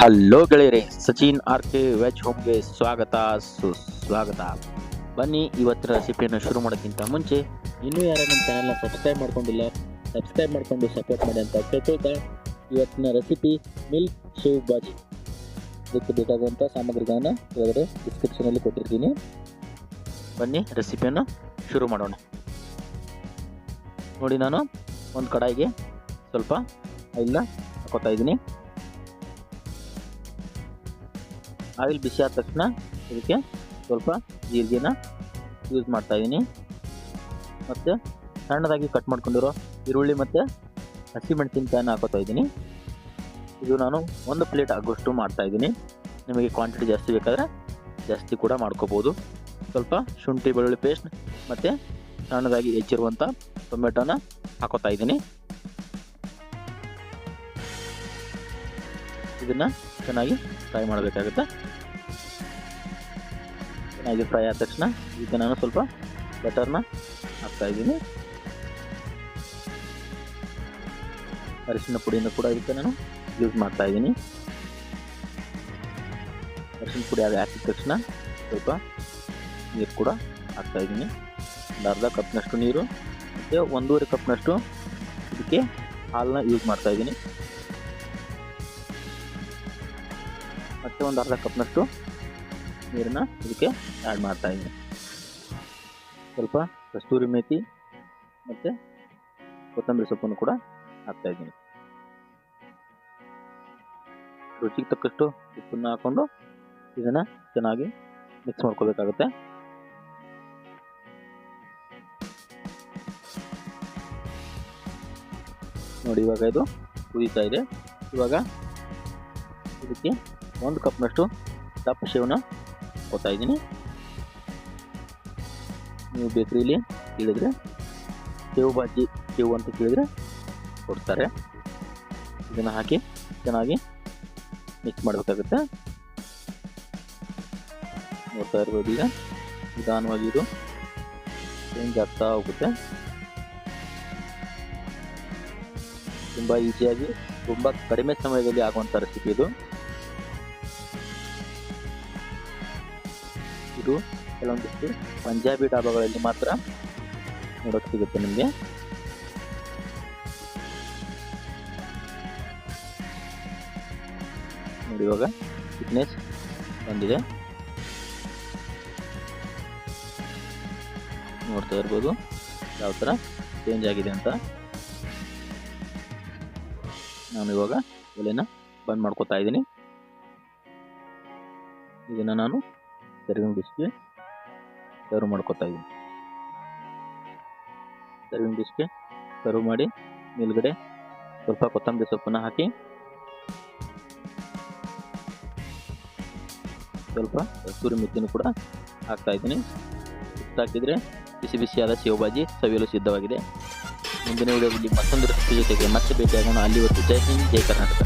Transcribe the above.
Hello ಗೆಳೆಯರೆ, Sachin R K veg ಹೋಮ್ಗೆ ಸ್ವಾಗತ, ಸುಸ್ವಾಗತ. ಬನ್ನಿ, ಇವತ್ತಿನ ರೆಸಿಪಿಯನ್ನು ಶುರು ಮಾಡೋಕ್ಕಿಂತ ಮುಂಚೆ, ಇನ್ನೂ ಯಾರು ನಮ್ಮ ಚಾನಲ್ನ ಸಬ್ಸ್ಕ್ರೈಬ್ ಮಾಡ್ಕೊಂಡಿಲ್ಲ ಸಬ್ಸ್ಕ್ರೈಬ್ ಮಾಡಿಕೊಂಡು ಸಪೋರ್ಟ್ ಮಾಡಿ ಅಂತ ಕೇಳ್ಕೊಳ್ತಾ, ಇವತ್ತಿನ ರೆಸಿಪಿ ಮಿಲ್ಕ್ ಶೇವ್ ಬಾಜಿ ಇದಕ್ಕೆ ಬೇಕಾಗುವಂಥ ಸಾಮಗ್ರಿಗಳನ್ನು ಕೆಳಗಡೆ ಡಿಸ್ಕ್ರಿಪ್ಷನಲ್ಲಿ ಕೊಟ್ಟಿರ್ತೀನಿ. ಬನ್ನಿ ರೆಸಿಪಿಯನ್ನು ಶುರು ಮಾಡೋಣ. ನೋಡಿ ನಾನು, ಒಂದು ಕಡಾಯಿಗೆ ಸ್ವಲ್ಪ ಇಲ್ಲ ಹಾಕೋತಾ ಇದ್ದೀನಿ. ಆಯಿಲ್ ಬಿಸಿ ಆದ ತಕ್ಷಣ ಇದಕ್ಕೆ ಸ್ವಲ್ಪ ಜೀರಿಗೆನ ಯೂಸ್ ಮಾಡ್ತಾ ಇದ್ದೀನಿ ಮತ್ತು ಸಣ್ಣದಾಗಿ ಕಟ್ ಮಾಡ್ಕೊಂಡಿರೋ ಈರುಳ್ಳಿ ಮತ್ತು ಹಸಿಮೆಣಸಿನ್ಕಾಯನ್ನ ಹಾಕೋತಾ ಇದ್ದೀನಿ ಇದು ನಾನು ಒಂದು ಪ್ಲೇಟ್ ಆಗೋಷ್ಟು ಮಾಡ್ತಾಯಿದ್ದೀನಿ ನಿಮಗೆ ಕ್ವಾಂಟಿಟಿ ಜಾಸ್ತಿ ಬೇಕಾದರೆ ಜಾಸ್ತಿ ಕೂಡ ಮಾಡ್ಕೋಬೋದು. ಸ್ವಲ್ಪ ಶುಂಠಿ ಬೆಳ್ಳುಳ್ಳಿ ಪೇಸ್ಟ್ ಮತ್ತು ಸಣ್ಣದಾಗಿ ಹೆಚ್ಚಿರುವಂಥ ಟೊಮೆಟೊನ ಹಾಕೋತಾ ಇದ್ದೀನಿ ಇದನ್ನು ಚೆನ್ನಾಗಿ ಫ್ರೈ ಮಾಡಬೇಕಾಗುತ್ತೆ? ಚೆನ್ನಾಗಿ ಫ್ರೈ ಆದ ತಕ್ಷಣ ಇದಕ್ಕೆ ನಾನು ಸ್ವಲ್ಪ ಬಟರ್ನ ಹಾಕ್ತಾ ಇದ್ದೀನಿ. ಅರಿಶಿನ ಪುಡಿಯನ್ನು ಕೂಡ ಇದಕ್ಕೆ ನಾನು ಯೂಸ್ ಮಾಡ್ತಾ ಇದ್ದೀನಿ. ಅರಿಶಿನ ಪುಡಿ ಅದು ಹಾಕಿದ ತಕ್ಷಣ ಸ್ವಲ್ಪ ನೀರು ಕೂಡ ಹಾಕ್ತಾ ಇದ್ದೀನಿ. ಒಂದು ಅರ್ಧ ಕಪ್ನಷ್ಟು ನೀರು ಮತ್ತು ಒಂದೂವರೆ ಕಪ್ನಷ್ಟು ಇದಕ್ಕೆ ಹಾಲನ್ನ ಯೂಸ್ ಮಾಡ್ತಾ ಇದ್ದೀನಿ. ಮತ್ತೆ ಒಂದು ಅರ್ಧ ಕಪ್ನಷ್ಟು ನೀರನ್ನ ಇದಕ್ಕೆ ಆ್ಯಡ್ ಮಾಡ್ತಾ ಇದ್ದೀನಿ. ಸ್ವಲ್ಪ ಕಸ್ತೂರಿ ಮೇಥಿ ಮತ್ತು ಕೊತ್ತಂಬರಿ ಸೊಪ್ಪನ್ನು ಕೂಡ ಹಾಕ್ತಾ ಇದ್ದೀನಿ. ರುಚಿಗೆ ತಕ್ಕಷ್ಟು ಉಪ್ಪನ್ನು ಹಾಕ್ಕೊಂಡು ಇದನ್ನು ಚೆನ್ನಾಗಿ ಮಿಕ್ಸ್ ಮಾಡ್ಕೋಬೇಕಾಗುತ್ತೆ. ನೋಡಿ ಇವಾಗ ಇದು ಕುದೀತಾ ಇದೆ. ಇವಾಗ ಇದಕ್ಕೆ ಒಂದು ಕಪ್ನಷ್ಟು ದಪ್ಪ ಶೇವನ ಕೊಡ್ತಾ ಇದ್ದೀನಿ. ನೀವು ಬೇಕ್ರಿಲಿ ಕೇಳಿದರೆ ಸೇವು ಬಾಜಿ ಸೇವು ಅಂತ ಕೇಳಿದರೆ ಕೊಡ್ತಾರೆ. ಇದನ್ನು ಹಾಕಿ ಚೆನ್ನಾಗಿ ಮಿಕ್ಸ್ ಮಾಡಬೇಕಾಗುತ್ತೆ. ನೋಡ್ತಾ ಇರ್ಬೋದು ಈಗ. ನಿಧಾನವಾಗಿ ಇದು ಚೇಂಜ್ ಆಗ್ತಾ ಹೋಗುತ್ತೆ. ತುಂಬ ಈಸಿಯಾಗಿ ತುಂಬ ಕಡಿಮೆ ಸಮಯದಲ್ಲಿ ಆಗುವಂಥ ರೆಸಿಪಿ ಇದು. ಇದು ಕೆಲವೊಂದಿಷ್ಟು ಪಂಜಾಬಿ ಡಾಬಾಗಳಲ್ಲಿ ಮಾತ್ರ ನೋಡೋಕೆ ಸಿಗುತ್ತೆ ನಿಮಗೆ. ನೋಡಿ ಇವಾಗ ಫಿಟ್ನೆಸ್ ಬಂದಿದೆ. ನೋಡ್ತಾ ಇರ್ಬೋದು ಯಾವ ಥರ ಚೇಂಜ್ ಆಗಿದೆ ಅಂತ. ನಾನು ಇವಾಗ ಒಲೆನ ಬಂದ್ ಮಾಡ್ಕೊತಾ ಇದ್ದೀನಿ. ಇದನ್ನು ನಾನು ಸರ್ವಿಂಗ್ ಡಿಶ್ಗೆ ಸರ್ವ್ ಮಾಡ್ಕೊತಾ ಇದ್ದೀನಿ. ಸರ್ವಿಂಗ್ ಡಿಶ್ಗೆ ಸರ್ವ್ ಮಾಡಿ ಮೇಲ್ಗಡೆ ಸ್ವಲ್ಪ ಕೊತ್ತಂಬರಿ ಸೊಪ್ಪನ್ನು ಹಾಕಿ ಸ್ವಲ್ಪ ಕಸ್ತೂರಿ ಮೆತ್ತಿನ ಕೂಡ ಹಾಕ್ತಾ ಇದ್ದೀನಿ. ಹಾಕಿದರೆ ಬಿಸಿ ಬಿಸಿಯಾದ ಶಿವಭಾಜಿ ಸವಿಯಲು ಸಿದ್ಧವಾಗಿದೆ. ಮುಂದಿನ ವಿಡಿಯೋದಲ್ಲಿ ಮತ್ತೊಂದು ರೆಸಿಪಿ ಜೊತೆಗೆ ಮತ್ತೆ ಭೇಟಿಯಾಗೋಣ. ಅಲ್ಲಿವರೆಗೂ ಜೈ ಹಿಂದ್, ಜೈ ಕರ್ನಾಟಕ.